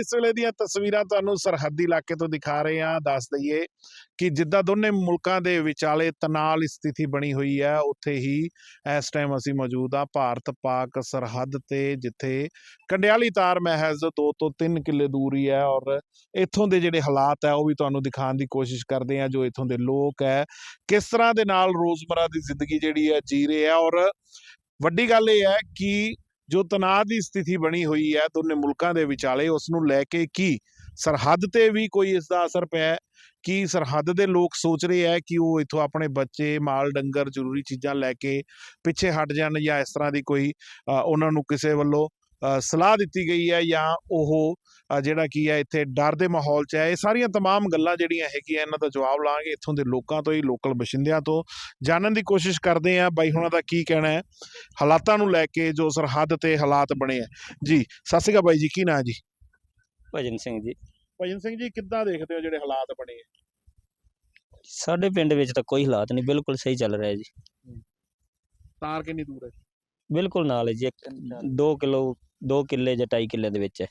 ਇਸ ਵੇਲੇ ਦੀਆਂ ਤਸਵੀਰਾਂ ਤੁਹਾਨੂੰ ਸਰਹੱਦੀ ਇਲਾਕੇ ਤੋਂ ਦਿਖਾ ਰਹੇ ਹਾਂ। ਦੱਸ ਦਈਏ ਕਿ ਜਿੱਦਾਂ ਦੋਨੇ ਮੁਲਕਾਂ ਦੇ ਵਿਚਾਲੇ ਤਣਾਅ ਸਥਿਤੀ ਬਣੀ ਹੋਈ ਹੈ, ਉੱਥੇ ਹੀ ਇਸ ਟਾਈਮ ਅਸੀਂ ਮੌਜੂਦ ਹਾਂ ਭਾਰਤ ਪਾਕ ਸਰਹੱਦ ਤੇ, ਜਿੱਥੇ ਕੰਡਿਆਲੀ ਤਾਰ ਮਹਿਜ਼ 2 ਤੋਂ 3 ਕਿੱਲੇ ਦੂਰੀ ਹੈ ਔਰ ਇੱਥੋਂ ਦੇ ਜਿਹੜੇ ਹਾਲਾਤ ਹੈ ਉਹ ਵੀ ਤੁਹਾਨੂੰ ਦਿਖਾਉਣ ਦੀ ਕੋਸ਼ਿਸ਼ ਕਰਦੇ ਆ ਜੋ ਇੱਥੋਂ ਦੇ ਲੋਕ ਹੈ। ਕਿਸ ਤਰ੍ਹਾਂ ਦੇ ਨਾਲ ਰੋਜ਼ਮਰਾ ਦੀ ਜ਼ਿੰਦਗੀ ਜਿਹੜੀ ਹੈ ਜੀ ਰਹੇ ਆ ਔਰ ਵੱਡੀ ਗੱਲ ਇਹ ਹੈ ਕਿ ਜੋ ਤਣਾਅ ਦੀ ਸਥਿਤੀ ਬਣੀ ਹੋਈ ਹੈ ਦੋਨੇ ਮੁਲਕਾਂ ਦੇ ਵਿਚਾਲੇ ਉਸ ਨੂੰ ਲੈ ਕੇ ਕੀ ਸਰਹੱਦ ਤੇ ਵੀ ਕੋਈ ਇਸ ਦਾ ਅਸਰ ਪਿਆ ਕਿ ਸਰਹੱਦ ਦੇ ਲੋਕ ਸੋਚ ਰਹੇ ਹੈ ਕਿ ਉਹ ਇਥੋਂ ਆਪਣੇ ਬੱਚੇ, ਮਾਲ, ਡੰਗਰ, ਜ਼ਰੂਰੀ ਚੀਜ਼ਾਂ ਲੈ ਕੇ ਪਿੱਛੇ ਹਟ ਜਾਣ ਜਾਂ ਇਸ ਤਰ੍ਹਾਂ ਦੀ ਕੋਈ ਉਹਨਾਂ ਨੂੰ ਕਿਸੇ ਵੱਲੋਂ ਸਲਾਹ ਦਿੱਤੀ ਗਈ ਹੈ ਜਾਂ ਉਹ ਅ, ਜਿਹੜਾ ਕੀ ਹੈ ਇੱਥੇ ਡਰ ਦੇ ਮਾਹੌਲ 'ਚ ਹੈ ਇਹ ਸਾਰੀਆਂ तमाम ਗੱਲਾਂ ਜਿਹੜੀਆਂ ਹੈਗੀਆਂ ਇਹਨਾਂ ਦਾ ਜਵਾਬ ਲਾਂਗੇ ਇੱਥੋਂ ਦੇ ਲੋਕਾਂ ਤੋਂ ਹੀ ਲੋਕਲ ਬਸ਼ਿੰਦਿਆਂ ਤੋਂ ਜਾਣਨ ਦੀ ਕੋਸ਼ਿਸ਼ ਕਰਦੇ ਆ ਬਾਈ ਹੁਣਾਂ ਦਾ ਕੀ ਕਹਿਣਾ ਹੈ ਹਾਲਾਤਾਂ ਨੂੰ ਲੈ ਕੇ ਜੋ ਸਰਹੱਦ ਤੇ ਹਾਲਾਤ ਬਣੇ ਆ ਜੀ ਸਤਿ ਸ਼੍ਰੀ ਅਕਾਲ ਬਾਈ ਜੀ ਕੀ ਨਾਂ ਜੀ ਭਜਨ ਸਿੰਘ ਜੀ ਭਜਨ ਸਿੰਘ ਜੀ ਕਿੱਦਾਂ ਦੇਖਦੇ ਹੋ ਜਿਹੜੇ ਹਾਲਾਤ ਬਣੇ ਆ ਸਾਡੇ ਪਿੰਡ ਵਿੱਚ ਤਾਂ ਕੋਈ ਹਾਲਾਤ ਨਹੀਂ ਬਿਲਕੁਲ ਸਹੀ ਚੱਲ ਰਿਹਾ ਜੀ ਤਾਰ ਕਿੰਨੀ ਦੂਰ ਹੈ ਬਿਲਕੁਲ ਨਾਲ ਹੈ ਜੀ 2 ਕਿਲੋ 2 ਕਿੱਲੇ ਜਾਂ 2.5 ਕਿੱਲੇ ਦੇ ਵਿੱਚ ਹੈ।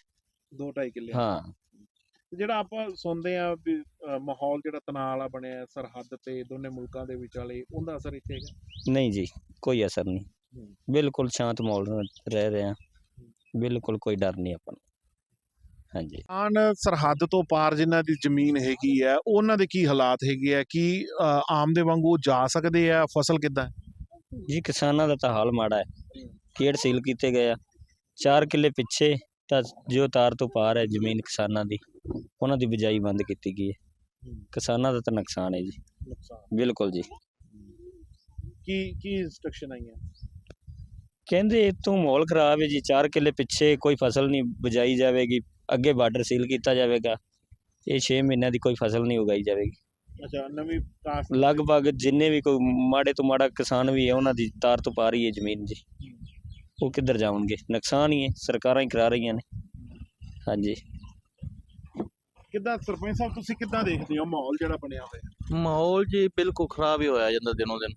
2.5 ਕਿੱਲੇ। ਹਾਂ। ਤੇ ਜਿਹੜਾ ਆਪਾਂ ਸੁਣਦੇ ਆ ਵੀ ਅ, ਮਾਹੌਲ ਜਿਹੜਾ ਤਣਾਅ ਵਾਲਾ ਬਣਿਆ ਹੈ ਸਰਹੱਦ ਤੇ ਦੋਨੇ ਮੁਲਕਾਂ ਦੇ ਵਿਚਾਲੇ ਉਹਦਾ ਅਸਰ ਇੱਥੇ ਹੈਗਾ? ਨਹੀਂ ਜੀ ਕੋਈ ਅਸਰ ਨਹੀਂ। ਹੂੰ। ਬਿਲਕੁਲ ਸ਼ਾਂਤ ਮਾਹੌਲ ਨਾਲ ਰਹਿ ਰਹੇ। ਹਾਂ। ਬਿਲਕੁਲ ਕੋਈ ਡਰ ਨਹੀਂ ਆਪਾਂ ਨੂੰ। ਹਾਂਜੀ। ਆਨ ਸਰਹੱਦ ਤੋਂ ਪਾਰ ਜਿਨ੍ਹਾਂ ਦੀ ਜ਼ਮੀਨ ਹੈਗੀ ਹੈ ਉਹਨਾਂ ਦੇ ਕੀ ਹਾਲਾਤ ਹੈਗੇ ਆ ਕਿ ਅ, ਆਮ ਦੇ ਵਾਂਗੂ ਜਾ ਸਕਦੇ ਆ? ਫਸਲ ਕਿੱਦਾਂ ਹੈ? ਜੀ ਕਿਸਾਨਾਂ ਦਾ ਤਾਂ ਹਾਲ ਮਾੜਾ ਹੈ। ਖੇਤ ਸੀਲ ਕੀਤੇ ਗਏ ਆ। 4 ਕਿੱਲੇ ਪਿੱਛੇ ਤਾਂ ਜੋ ਤਾਰ ਤੋਂ ਪਾਰ ਹੈ ਜ਼ਮੀਨ ਕਿਸਾਨਾਂ ਦੀ ਉਹਨਾਂ ਦੀ ਬਿਜਾਈ ਬੰਦ ਕੀਤੀ ਗਈ ਹੈ। ਕਿਸਾਨਾਂ ਦਾ ਤਾਂ ਨੁਕਸਾਨ ਹੈ ਜੀ। ਨੁਕਸਾਨ। ਬਿਲਕੁਲ ਜੀ। ਕੀ ਕੀ ਇੰਸਟਰਕਸ਼ਨ ਆਈਆਂ? ਕਹਿੰਦੇ ਇਤੋਂ ਮਾਹੌਲ ਖਰਾਬ ਹੈ ਜੀ। 4 ਕਿੱਲੇ ਪਿੱਛੇ ਕੋਈ ਫਸਲ ਨਹੀਂ ਬਜਾਈ ਜਾਵੇਗੀ। ਅੱਗੇ ਬਾਰਡਰ ਸੀਲ ਕੀਤਾ ਜਾਵੇਗਾ ਇਹ 6 ਮਹੀਨਿਆਂ ਦੀ ਕੋਈ ਫਸਲ ਨਹੀਂ ਉਗਾਈ ਜਾਵੇਗੀ। ਅੱਛਾ ਨਵੀਂ ਕਾਸ ਲਗਭਗ ਜਿੰਨੇ ਵੀ ਕੋਈ ਮਾੜੇ ਤੋਂ ਮਾੜਾ ਕਿਸਾਨ ਵੀ ਹੈ ਉਹਨਾਂ ਦੀ ਤਾਰ ਤੋਂ ਪਾਰ ਹੀ ਹੈ ਜ਼ਮੀਨ ਜੀ। ਉਹ ਕਿੱਧਰ ਜਾਣਗੇ ਨੁਕਸਾਨ ਹੀ ਹੈ ਸਰਕਾਰਾਂ ਹੀ ਕਰਾ ਰਹੀਆਂ ਨੇ। ਹਾਂਜੀ। ਕਿੱਦਾਂ ਸਰਪੰਚ ਸਾਹਿਬ ਤੁਸੀਂ ਕਿੱਦਾਂ ਦੇਖਦੇ ਹੋ ਮਾਹੌਲ ਜਿਹੜਾ ਬਣਿਆ ਹੋਇਆ? ਮਾਹੌਲ ਜੀ ਬਿਲਕੁਲ ਖਰਾਬ ਹੀ ਹੋਇਆ ਜਾਂਦਾ ਦਿਨੋਂ ਦਿਨ।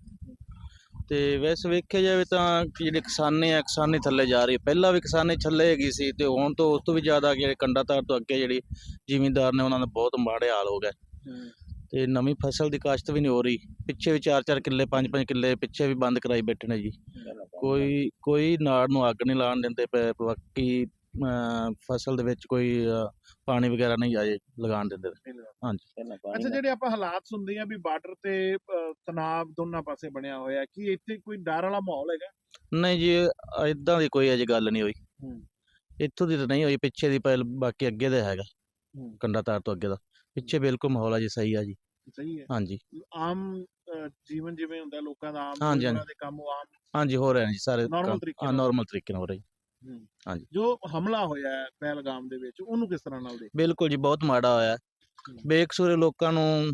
ਤੇ ਵੈਸੇ ਵੇਖਿਆ ਜਾਵੇ ਤਾਂ ਕਿ ਜਿਹੜੇ ਕਿਸਾਨੇ ਆ ਕਿਸਾਨੀ ਥੱਲੇ ਜਾ ਰਹੀ ਹੈ ਪਹਿਲਾਂ ਵੀ ਕਿਸਾਨੀ ਥੱਲੇ ਹੈਗੀ ਸੀ ਤੇ ਹੁਣ ਤੋਂ ਉਸ ਤੋਂ ਵੀ ਜ਼ਿਆਦਾ ਜਿਹੜੇ ਕੰਡਾਤਾਰ ਤੋਂ ਅੱਗੇ ਜਿਹੜੀ ਜ਼ਿਮੀਂਦਾਰ ਨੇ ਉਹਨਾਂ ਦਾ ਬਹੁਤ ਮਾੜੇ ਹਾਲ ਹੋ ਗਏ। ਤੇ ਨਵੀਂ ਫਸਲ ਦੀ ਕਾਸ਼ਤ ਵੀ ਨਹੀਂ ਹੋ ਰਹੀ। ਪਿੱਛੇ ਵੀ 4-4 ਕਿੱਲੇ 5-5 ਕਿੱਲੇ ਪਿੱਛੇ ਵੀ ਬੰਦ ਕਰਾਈ ਬੈਠੇ ਨੇ ਜੀ। ਕੋਈ ਕੋਈ ਨਾੜ ਨੂੰ ਅੱਗ ਨਹੀਂ ਲਾਣ ਦਿੰਦੇ ਪਏ ਬਾਕੀ ਫਸਲ ਦੇ ਵਿੱਚ ਕੋਈ ਪਾਣੀ ਵਗੈਰਾ ਨਹੀਂ ਆਏ ਲਗਾਉਣ ਦਿੰਦੇ ਅੱਛਾ ਜਿਹੜੇ ਆਪਾਂ ਹਾਲਾਤ ਸੁਣਦੇ ਆ ਵੀ ਬਾਰਡਰ ਤੇ ਤਣਾਅ ਦੋਨਾਂ ਪਾਸੇ ਬਣਿਆ ਹੋਇਆ ਕੀ ਇੱਥੇ ਕੋਈ ਡਰ ਵਾਲਾ ਮਾਹੌਲ ਹੈਗਾ? ਨਹੀਂ ਜੀ ਇਦਾਂ ਦੀ ਕੋਈ ਅਜੇ ਗੱਲ ਨਹੀਂ ਹੋਈ। ਇੱਥੋਂ ਦੀ ਤਾਂ ਨਹੀਂ ਹੋਈ ਪਿੱਛੇ ਦੀ ਪਹਿਲ ਬਾਕੀ ਅੱਗੇ ਦਾ ਹੈਗਾ। ਕੰਡਾ ਤਾਰ ਤੋਂ ਅੱਗੇ ਦਾ। ਪਿੱਛੇ ਬਿਲਕੁਲ ਮਾਹੌਲ ਆ ਜੀ ਸਹੀ ਆ ਜੀ। ਸਹੀ ਹੈ। ਹਾਂਜੀ। ਆਮ ਅ, ਜੀਵਨ ਜਿਵੇਂ ਹੁੰਦਾ ਲੋਕਾਂ ਦਾ ਆਮ ਹਾਂਜੀ, ਦੇ ਕੰਮ ਉਹ ਆਮ। ਹਾਂਜੀ ਹੋ ਰਹੇ ਨੇ ਜੀ ਸਾਰੇ Normal ਤਰੀਕੇ ਨਾਲ। ਨਾਰਮਲ ਤਰੀਕੇ ਨਾਲ ਹੋ ਰਹੇ। ਹਾਂਜੀ। ਜੋ ਹਮਲਾ ਹੋਇਆ ਹੈ ਪਹਿਲਗਾਮ ਦੇ ਵਿੱਚ ਉਹਨੂੰ ਕਿਸ ਤਰ੍ਹਾਂ ਨਾਲ ਦੇਖ ਬਿਲਕੁਲ ਜੀ ਬਹੁਤ ਮਾੜਾ ਹੋਇਆ। ਬੇਕਸੂਰੇ ਲੋਕਾਂ ਨੂੰ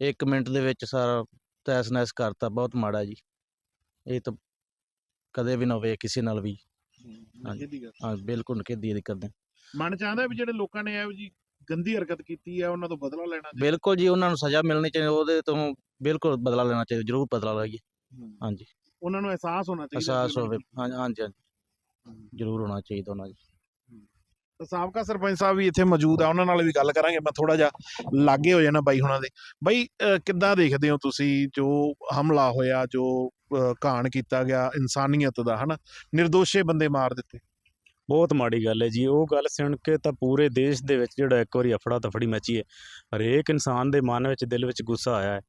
1 ਮਿੰਟ ਦੇ ਵਿੱਚ ਸਾਰਾ ਤੈਸ ਨੈਸ ਕਰਤਾ ਬਹੁਤ ਮਾੜਾ ਜੀ। ਇਹ ਤਾਂ ਕਦੇ ਵੀ ਨਾ ਹੋਵੇ ਕਿਸੇ ਨਾਲ ਵੀ। ਹਾਂਜੀ। ਕਿਹਦੀ ਗੱਲ। ਹਾਂ ਬਿਲਕੁਲ ਨਿਖੇਧੀ ਇਹਦੀ ਕਰਦੇ ਮਨ ਚਾਹੁੰਦਾ ਵੀ ਜਿਹੜੇ ਲੋਕਾਂ ਨੇ ਇਹੋ ਜੀ ਗੰਦੀ ਹਰਕਤ ਕੀਤੀ ਹੈ ਉਹਨਾਂ ਤੋਂ ਬਦਲਾ ਲੈਣਾ ਚਾਹੀਦਾ। ਬਿਲਕੁਲ ਜੀ ਉਹਨਾਂ ਨੂੰ ਸਜ਼ਾ ਮਿਲਣੀ ਚਾਹੀਦੀ ਉਹਦੇ ਤੋਂ ਬਿਲਕੁਲ ਬਦਲਾ ਲੈਣਾ ਚਾਹੀਦਾ ਜ਼ਰੂਰ ਬਦਲਾ ਲਈਏ। ਹੂੰ। ਹਾਂਜੀ। ਉਹਨਾਂ ਨੂੰ ਅਹਿਸਾਸ ਹੋਣਾ ਚਾਹੀਦਾ ਅਹਿਸਾਸ ਹੋਵੇ ਹਾਂਜੀ ਹਾਂਜੀ ਹਾਂਜੀ। ਜ਼ਰੂਰ ਹੋਣਾ ਚਾਹੀਦਾ ਉਹਨਾਂ ਦੀ। ਤਾਂ ਸਾਬਕਾ ਸਰਪੰਚ ਸਾਹਿਬ ਵੀ ਇੱਥੇ ਮੌਜੂਦ ਆ ਉਹਨਾਂ ਨਾਲ ਵੀ ਗੱਲ ਕਰਾਂਗੇ ਮੈਂ ਥੋੜਾ ਜਿਹਾ ਲਾਗੇ ਹੋ ਜਾਣਾ ਬਾਈ ਹੁਣਾਂ ਦੇ। ਬਾਈ ਅਹ, ਕਿੱਦਾਂ ਦੇਖਦੇ ਹੋ ਤੁਸੀਂ ਜੋ ਹਮਲਾ ਹੋਇਆ ਜੋ ਅਹ, ਘਾਣ ਕੀਤਾ ਗਿਆ ਇਨਸਾਨੀਅਤ ਦਾ ਹਨਾ? ਨਿਰਦੋਸ਼ੇ ਬੰਦੇ ਮਾਰ ਦਿੱਤੇ। ਬਹੁਤ ਮਾੜੀ ਗੱਲ ਹੈ ਜੀ। ਉਹ ਗੱਲ ਸੁਣ ਕੇ ਤਾਂ ਪੂਰੇ ਦੇਸ਼ ਦੇ ਵਿੱਚ ਜਿਹੜਾ ਇੱਕ ਵਾਰੀ ਅਫੜਾ ਤਫੜੀ ਮਚੀ ਹੈ। ਹਰੇਕ ਇਨਸਾਨ ਦੇ ਮਨ ਵਿੱਚ, ਦਿਲ ਵਿੱਚ ਗੁੱਸਾ ਆਇਆ ਹੈ।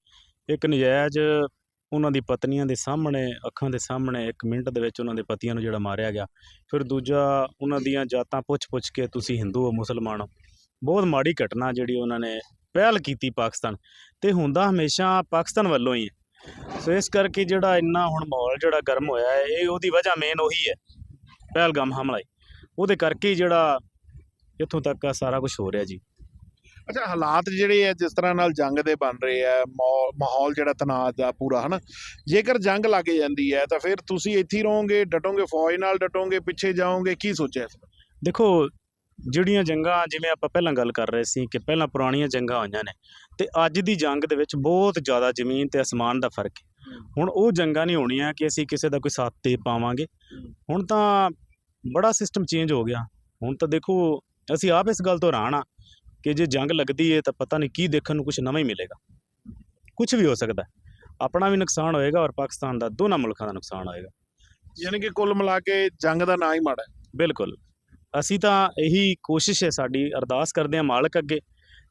ਇੱਕ ਨਜਾਇਜ਼ ਉਹਨਾਂ ਦੀ ਪਤਨੀਆਂ ਦੇ ਸਾਹਮਣੇ, ਅੱਖਾਂ ਦੇ ਸਾਹਮਣੇ, ਇੱਕ ਮਿੰਟ ਦੇ ਵਿੱਚ ਉਹਨਾਂ ਦੇ ਪਤੀਆਂ ਨੂੰ ਜਿਹੜਾ ਮਾਰਿਆ ਗਿਆ। ਫਿਰ ਦੂਜਾ, ਉਹਨਾਂ ਦੀਆਂ ਜਾਤਾਂ ਪੁੱਛ-ਪੁੱਛ ਕੇ ਤੁਸੀਂ ਹਿੰਦੂ ਹੋ, ਮੁਸਲਮਾਨ ਹੋ। ਬਹੁਤ ਮਾੜੀ ਘਟਨਾ ਜਿਹੜੀ ਉਹਨਾਂ ਨੇ ਪਹਿਲ ਕੀਤੀ ਪਾਕਿਸਤਾਨ। ਤੇ ਹੁੰਦਾ ਹਮੇਸ਼ਾ ਪਾਕਿਸਤਾਨ ਵੱਲੋਂ ਹੀ ਹੈ। ਸੋ ਇਸ ਕਰਕੇ ਜਿਹੜਾ ਇੰਨਾ ਹੁਣ ਮਾਹੌਲ ਜਿਹੜਾ ਗਰਮ ਹੋਇਆ ਹੈ, ਇਹ ਉਹਦੀ ਵਜ੍ਹਾ ਮੇਨ ਉਹੀ ਹੈ। ਪਹਿਲਗਾਮ ਹਮਲਾ ਹੀ। ਉਹਦੇ ਕਰਕੇ ਹੀ ਜਿਹੜਾ ਇੱਥੋਂ ਤੱਕ ਆ ਸਾਰਾ ਕੁਝ ਹੋ ਰਿਹਾ ਜੀ। ਅੱਛਾ ਹਾਲਾਤ ਜਿਹੜੇ ਆ ਜਿਸ ਤਰ੍ਹਾਂ ਨਾਲ ਜੰਗ ਦੇ ਬਣ ਰਹੇ ਆ ਮਾਹੌਲ ਜਿਹੜਾ ਤਣਾਅ ਦਾ ਪੂਰਾ ਹਨਾ? ਜੇਕਰ ਜੰਗ ਲੱਗ ਜਾਂਦੀ ਹੈ ਤਾਂ ਫਿਰ ਤੁਸੀਂ ਇੱਥੇ ਰਹੋਗੇ ਡਟੋਗੇ ਫੌਜ ਨਾਲ ਡਟੋਗੇ ਪਿੱਛੇ ਜਾਓਗੇ ਕੀ ਸੋਚਿਆ? ਦੇਖੋ ਜਿਹੜੀਆਂ ਜੰਗਾਂ ਜਿਵੇਂ ਆਪਾਂ ਪਹਿਲਾਂ ਗੱਲ ਕਰ ਰਹੇ ਸੀ ਕਿ ਪਹਿਲਾਂ ਪੁਰਾਣੀਆਂ ਜੰਗਾਂ ਹੋਈਆਂ ਨੇ ਤੇ ਅੱਜ ਦੀ ਜੰਗ ਦੇ ਵਿੱਚ ਬਹੁਤ ਜ਼ਿਆਦਾ ਜ਼ਮੀਨ ਤੇ ਅਸਮਾਨ ਦਾ ਫ਼ਰਕ ਹੈ। ਹੁਣ ਉਹ ਜੰਗਾਂ ਨਹੀਂ ਹੋਣੀਆਂ ਕਿ ਅਸੀਂ ਕਿਸੇ ਦਾ ਕੋਈ ਸਾਥ ਦੇ ਪਾਵਾਂਗੇ। ਹੁਣ ਤਾਂ ਬੜਾ ਸਿਸਟਮ ਚੇਂਜ ਹੋ ਗਿਆ। ਹੁਣ ਤਾਂ ਦੇਖੋ ਅਸੀਂ ਆਪ ਇਸ ਗੱਲ ਤੋਂ ਹੈਰਾਨ ਆ ਕਿ ਜੇ ਜੰਗ ਲੱਗਦੀ ਹੈ ਤਾਂ ਪਤਾ ਨਹੀਂ ਕੀ ਦੇਖਣ ਨੂੰ ਕੁਝ ਨਵਾਂ ਹੀ ਮਿਲੇਗਾ। ਕੁਝ ਵੀ ਹੋ ਸਕਦਾ। ਆਪਣਾ ਵੀ ਨੁਕਸਾਨ ਹੋਏਗਾ ਔਰ ਪਾਕਿਸਤਾਨ ਦਾ ਦੋਨਾਂ ਮੁਲਕਾਂ ਦਾ ਨੁਕਸਾਨ ਹੋਏਗਾ। ਯਾਨੀ ਕਿ ਕੁੱਲ ਮਿਲਾ ਕੇ ਜੰਗ ਦਾ ਨਾਂ ਹੀ ਮਾੜਾ। ਬਿਲਕੁਲ। ਅਸੀਂ ਤਾਂ ਇਹੀ ਕੋਸ਼ਿਸ਼ ਹੈ ਸਾਡੀ ਅਰਦਾਸ ਕਰਦੇ ਹਾਂ ਮਾਲਕ ਅੱਗੇ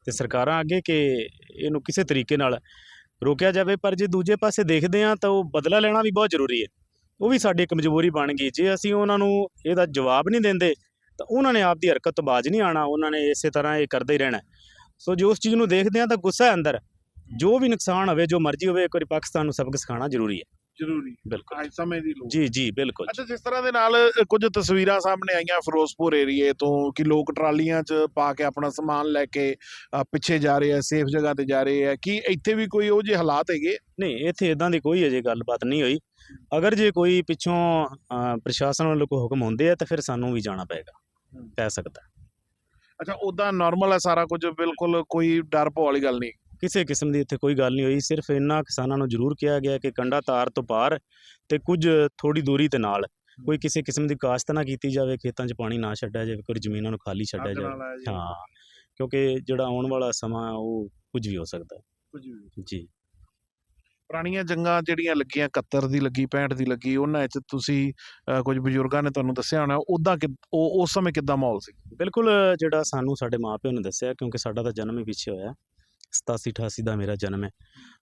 ਤੇ ਸਰਕਾਰਾਂ ਅੱਗੇ ਕਿ ਇਹਨੂੰ ਕਿਸੇ ਤਰੀਕੇ ਨਾਲ ਰੋਕਿਆ ਜਾਵੇ। ਪਰ ਜੇ ਦੂਜੇ ਪਾਸੇ ਦੇਖਦੇ ਹਾਂ ਤਾਂ ਉਹ ਬਦਲਾ ਲੈਣਾ ਵੀ ਬਹੁਤ ਜ਼ਰੂਰੀ ਹੈ। ਉਹ ਵੀ ਸਾਡੀ ਇੱਕ ਮਜਬੂਰੀ ਬਣ ਗਈ। ਜੇ ਅਸੀਂ ਉਹਨਾਂ ਨੂੰ ਇਹਦਾ ਜਵਾਬ ਨਹੀਂ ਦਿੰਦੇ, ਤਾਂ ਉਹਨਾਂ ਨੇ ਆਪਦੀ ਹਰਕਤ ਤੋਂ ਬਾਜ ਨਹੀਂ ਆਣਾ ਉਹਨਾਂ ਨੇ ਇਸੇ ਤਰ੍ਹਾਂ ਇਹ ਕਰਦੇ ਹੀ ਰਹਿਣਾ। ਸੋ ਜੋ ਉਸ ਚੀਜ਼ ਨੂੰ ਦੇਖਦੇ ਹਾਂ ਤਾਂ ਗੁੱਸਾ ਹੈ ਅੰਦਰ। ਜੋ ਵੀ ਨੁਕਸਾਨ ਹੋਵੇ, ਜੋ ਮਰਜ਼ੀ ਹੋਵੇ, ਇੱਕ ਵਾਰੀ ਪਾਕਿਸਤਾਨ ਨੂੰ ਸਬਕ ਸਿਖਾਉਣਾ ਜ਼ਰੂਰੀ ਹੈ। ਜ਼ਰੂਰੀ ਬਿਲਕੁਲ। ਅੱਜ ਸਮੇਂ ਦੀ ਲੋੜ ਜੀ ਜੀ ਬਿਲਕੁਲ। ਅੱਛਾ ਜਿਸ ਤਰ੍ਹਾਂ ਦੇ ਨਾਲ ਕੁਝ ਤਸਵੀਰਾਂ ਸਾਹਮਣੇ ਆਈਆਂ ਫਿਰੋਜ਼ਪੁਰ ਏਰੀਏ ਤੋਂ ਕਿ ਲੋਕ ਟਰਾਲੀਆਂ 'ਚ ਪਾ ਕੇ ਆਪਣਾ ਸਮਾਨ ਲੈ ਕੇ ਪਿੱਛੇ ਜਾ ਰਹੇ ਆ ਸੇਫ ਜਗ੍ਹਾ ਤੇ ਜਾ ਰਹੇ ਆ। ਕੀ ਇੱਥੇ ਵੀ ਕੋਈ ਉਹ ਜਿਹੇ ਹਾਲਾਤ ਹੈਗੇ? ਨਹੀਂ ਇੱਥੇ ਇਦਾਂ ਦੀ ਕੋਈ ਅਜੇ ਗੱਲਬਾਤ ਨਹੀਂ ਹੋਈ। ਅਗਰ ਜੇ ਕੋਈ ਪਿੱਛੋਂ ਪ੍ਰਸ਼ਾਸਨ ਵੱਲੋਂ ਕੋਈ ਹੁਕਮ ਹੁੰਦੇ ਆ ਤਾਂ ਫਿਰ ਸਾਨੂੰ ਵੀ ਜਾਣਾ ਪਏਗਾ। ਪੈ ਸਕਦਾ। ਅੱਛਾ ਉਦਾਂ ਨਾਰਮਲ ਹੈ ਸਾਰਾ ਕੁਝ ਬਿਲਕੁਲ ਕੋਈ ਡਰ ਭੋ ਵਾਲੀ ਗੱਲ ਨਹੀਂ? ਕਿਸੇ ਕਿਸਮ ਦੀ ਇੱਥੇ ਕੋਈ ਗੱਲ ਨਹੀਂ ਹੋਈ। ਸਿਰਫ ਇੰਨਾ ਕਿਸਾਨਾਂ ਨੂੰ ਜ਼ਰੂਰ ਕਿਹਾ ਗਿਆ ਕਿ ਕੰਡਾ ਤਾਰ ਤੋਂ ਪਾਰ ਤੇ ਕੁਝ ਥੋੜੀ ਦੂਰੀ ਤੇ ਨਾਲ ਕੋਈ ਕਿਸੇ ਕਿਸਮ ਦੀ ਕਾਸ਼ਤ ਨਾ ਕੀਤੀ ਜਾਵੇ ਖੇਤਾਂ 'ਚ ਪਾਣੀ ਨਾ ਛੱਡਿਆ ਜਾਵੇ ਕੋਈ ਜ਼ਮੀਨਾਂ ਨੂੰ ਖਾਲੀ ਛੱਡਿਆ ਜਾਵੇ। ਹੈ ਕਿਉਂਕਿ ਜਿਹੜਾ ਆਉਣ ਵਾਲਾ ਸਮਾਂ ਉਹ ਕੁਝ ਵੀ ਹੋ ਸਕਦਾ। ਹੈ। ਕੁਝ ਵੀ। ਜੀ। ਪੁਰਾਣੀਆਂ ਜੰਗਾਂ ਜਿਹੜੀਆਂ ਲੱਗੀਆਂ 71 ਦੀ ਲੱਗੀ 65 ਦੀ ਲੱਗੀ ਉਹਨਾਂ ਵਿੱਚ ਤੁਸੀਂ ਕੁਝ ਬਜ਼ੁਰਗਾਂ ਨੇ ਤੁਹਾਨੂੰ ਦੱਸਿਆ ਹੋਣਾ ਉਦਾਂ ਕਿ ਉਹ ਉਸ ਸਮੇਂ ਕਿੱਦਾਂ ਮਾਹੌਲ ਸੀ? ਬਿਲਕੁਲ ਜਿਹੜਾ ਸਾਨੂੰ ਸਾਡੇ ਮਾਪਿਆਂ ਨੇ ਦੱਸਿਆ ਕਿਉਂਕਿ ਸਾਡਾ ਤਾਂ ਜਨਮ ਹੀ ਪਿੱਛੇ ਹੋਇਆ। 87 88 ਦਾ ਮੇਰਾ ਜਨਮ ਹੈ।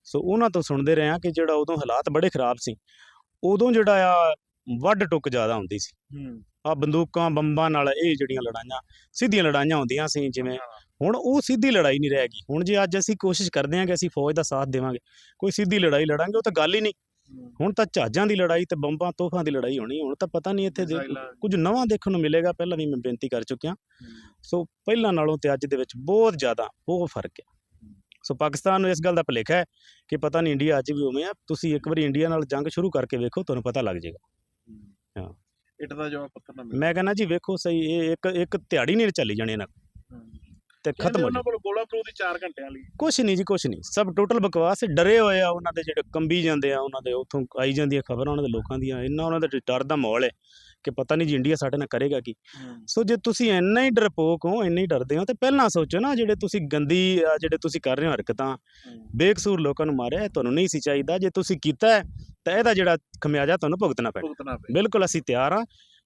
ਸੋ ਉਹਨਾਂ ਤੋਂ ਸੁਣਦੇ ਰਹੇ ਹਾਂ ਕਿ ਜਿਹੜਾ ਉਦੋਂ ਹਾਲਾਤ ਬੜੇ ਖਰਾਬ ਸੀ ਉਦੋਂ ਜਿਹੜਾ ਆ ਵੱਡ ਟੁੱਕ ਜ਼ਿਆਦਾ ਹੁੰਦੀ ਸੀ। ਆ ਬੰਦੂਕਾਂ ਬੰਬਾਂ ਨਾਲ ਇਹ ਜਿਹੜੀਆਂ ਲੜਾਈਆਂ ਸਿੱਧੀਆਂ ਲੜਾਈਆਂ ਹੁੰਦੀਆਂ ਸੀ ਜਿਵੇਂ ਹੁਣ ਉਹ ਸਿੱਧੀ ਲੜਾਈ ਨਹੀਂ ਰਹਿ ਗਈ। ਹੁਣ ਜੇ ਅੱਜ ਅਸੀਂ ਕੋਸ਼ਿਸ਼ ਕਰਦੇ ਹਾਂ ਕਿ ਅਸੀਂ ਫੌਜ ਦਾ ਸਾਥ ਦੇਵਾਂਗੇ ਕੋਈ ਸਿੱਧੀ ਲੜਾਈ ਲੜਾਂਗੇ ਉਹ ਤਾਂ ਗੱਲ ਹੀ ਨਹੀਂ। ਹੁਣ ਤਾਂ ਜਹਾਜ਼ਾਂ ਦੀ ਲੜਾਈ ਤੇ ਬੰਬਾਂ ਤੋਹਫਾਂ ਦੀ ਲੜਾਈ ਹੋਣੀ ਹੁਣ ਤਾਂ ਪਤਾ ਨਹੀਂ ਇੱਥੇ। ਕੁਝ ਨਵਾਂ ਦੇਖਣ ਨੂੰ ਮਿਲੇਗਾ ਪਹਿਲਾਂ ਵੀ ਮੈਂ ਬੇਨਤੀ ਕਰ ਚੁੱਕਿਆ। ਸੋ ਪਹਿਲਾਂ ਨਾਲੋਂ ਤੇ ਅੱਜ ਦੇ ਵਿੱਚ ਬਹੁਤ ਜ਼ਿਆਦਾ ਬਹੁਤ ਫ਼ਰਕ ਹੈ। ਸੋ ਪਾਕਿਸਤਾਨ ਨੂੰ ਇਸ ਗੱਲ ਦਾ ਭੁਲੇਖਾ ਹੈ ਕਿ ਪਤਾ ਨਹੀਂ ਇੰਡੀਆ ਅੱਜ ਵੀ ਉਵੇਂ ਆ। ਤੁਸੀਂ ਇੱਕ ਵਾਰੀ ਇੰਡੀਆ ਨਾਲ ਜੰਗ ਸ਼ੁਰੂ ਕਰਕੇ ਵੇਖੋ ਤੁਹਾਨੂੰ ਪਤਾ ਲੱਗ ਜਾਏਗਾ। ਇੱਟ ਦਾ ਜਵਾਬ ਪੱਥਰ ਨਾ ਮਿਲੇ। ਮੈਂ ਕਹਿੰਦਾ ਜੀ ਵੇਖੋ ਸਹੀ ਇਹ ਇੱਕ ਇੱਕ ਦਿਹਾੜੀ ਨਹੀਂ ਚੱਲੀ ਜਾਣੀ ਇਹਨਾਂ ਤੇ ਖਤਮ ਹੋ ਉਹਨਾਂ ਕੋਲ ਗੋਲਾ ਬਰੂਦ ਦੀ 4 ਘੰਟਿਆਂ ਲਈ। ਕੁਛ ਨਹੀਂ ਜੀ ਕੁਛ ਨਹੀਂ। ਸਭ ਟੋਟਲ ਬਕਵਾਸ ਹੈ ਡਰੇ ਹੋਏ ਆ ਉਹਨਾਂ ਦੇ ਜਿਹੜੇ ਕੰਬੀ ਜਾਂਦੇ ਆ ਉਹਨਾਂ ਦੇ ਉੱਥੋਂ ਆਈ ਜਾਂਦੀਆਂ ਖਬਰਾਂ ਉਹਨਾਂ ਦੇ ਲੋਕਾਂ ਦੀਆਂ। ਇੰਨਾ ਉਹਨਾਂ ਦਾ ਡਰ ਦਾ ਮਾਹੌਲ ਹੈ ਕਿ ਪਤਾ ਨਹੀਂ ਜੀ ਇੰਡੀਆ ਸਾਡੇ ਨਾਲ ਕਰੇਗਾ ਕੀ। ਸੋ ਜੇ ਤੁਸੀਂ ਇੰਨਾ ਹੀ ਡਰਪੋਕ ਹੋ ਇੰਨੇ ਹੀ ਡਰਦੇ ਹੋ ਤੇ ਪਹਿਲਾਂ ਸੋਚੋ ਨਾ ਜਿਹੜੇ ਤੁਸੀਂ ਗੰਦੀ ਅਹ ਜਿਹੜੇ ਤੁਸੀਂ ਕਰ ਰਹੇ ਹੋ ਹਰਕਤਾਂ ਬੇਕਸੂਰ ਲੋਕਾਂ ਨੂੰ ਮਾਰਿਆ ਇਹ ਤੁਹਾਨੂੰ ਨਹੀਂ ਸੀ ਚਾਹੀਦਾ। ਜੇ ਤੁਸੀਂ ਕੀਤਾ ਹੈ, ਤਾਂ ਇਹਦਾ ਜਿਹੜਾ ਖਮਿਆਜਾ ਤੁਹਾਨੂੰ ਭੁਗਤਣਾ ਪੈਣਾ। ਭੁਗਤਣਾ ਪਏ ਬਿਲਕੁਲ ਅਸੀਂ ਤਿਆਰ ਹਾਂ।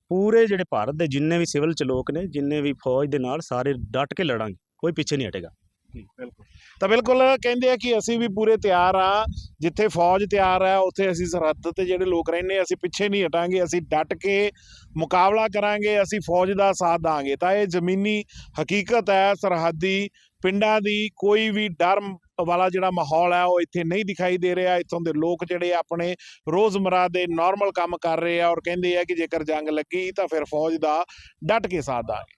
ਪੂਰੇ ਜਿਹੜੇ ਭਾਰਤ ਦੇ ਜਿੰਨੇ ਵੀ ਸਿਵਲ ਚ ਲੋਕ ਨੇ ਜਿੰਨੇ ਵੀ ਫੌਜ ਦੇ ਨਾਲ ਸਾਰੇ ਡਟ ਕੇ ਲੜਾਂਗੇ। ਕੋਈ ਪਿੱਛੇ ਨਹੀਂ ਹਟੇਗਾ। ਬਿਲਕੁਲ। ਤਾਂ ਬਿਲਕੁਲ ਕਹਿੰਦੇ ਆ ਕਿ ਅਸੀਂ ਵੀ ਪੂਰੇ ਤਿਆਰ ਆ, ਜਿੱਥੇ ਫੌਜ ਤਿਆਰ ਹੈ ਉੱਥੇ ਅਸੀਂ ਸਰਹੱਦ ਤੇ ਜਿਹੜੇ ਲੋਕ ਰਹਿੰਦੇ ਅਸੀਂ ਪਿੱਛੇ ਨਹੀਂ ਹਟਾਂਗੇ, ਅਸੀਂ ਡਟ ਕੇ ਮੁਕਾਬਲਾ ਕਰਾਂਗੇ, ਅਸੀਂ ਫੌਜ ਦਾ ਸਾਥ ਦਾਂਗੇ। ਤਾਂ ਇਹ ਜ਼ਮੀਨੀ ਹਕੀਕਤ ਹੈ, ਸਰਹੱਦੀ ਪਿੰਡਾਂ ਦੀ ਕੋਈ ਵੀ ਡਰ ਵਾਲਾ ਜਿਹੜਾ ਮਾਹੌਲ ਹੈ, ਉਹ ਇੱਥੇ ਨਹੀਂ ਦਿਖਾਈ ਦੇ ਰਿਹਾ। ਇੱਥੋਂ ਦੇ ਲੋਕ ਜਿਹੜੇ ਆਪਣੇ ਰੋਜ਼ਮਰਾ ਦੇ ਨਾਰਮਲ ਕੰਮ ਕਰ ਰਹੇ ਆ ਔਰ ਕਹਿੰਦੇ ਆ ਕਿ ਜੇਕਰ ਜੰਗ ਲੱਗੀ ਤਾਂ ਫਿਰ ਫੌਜ ਦਾ ਡਟ ਕੇ ਸਾਥ ਦਾਂਗੇ।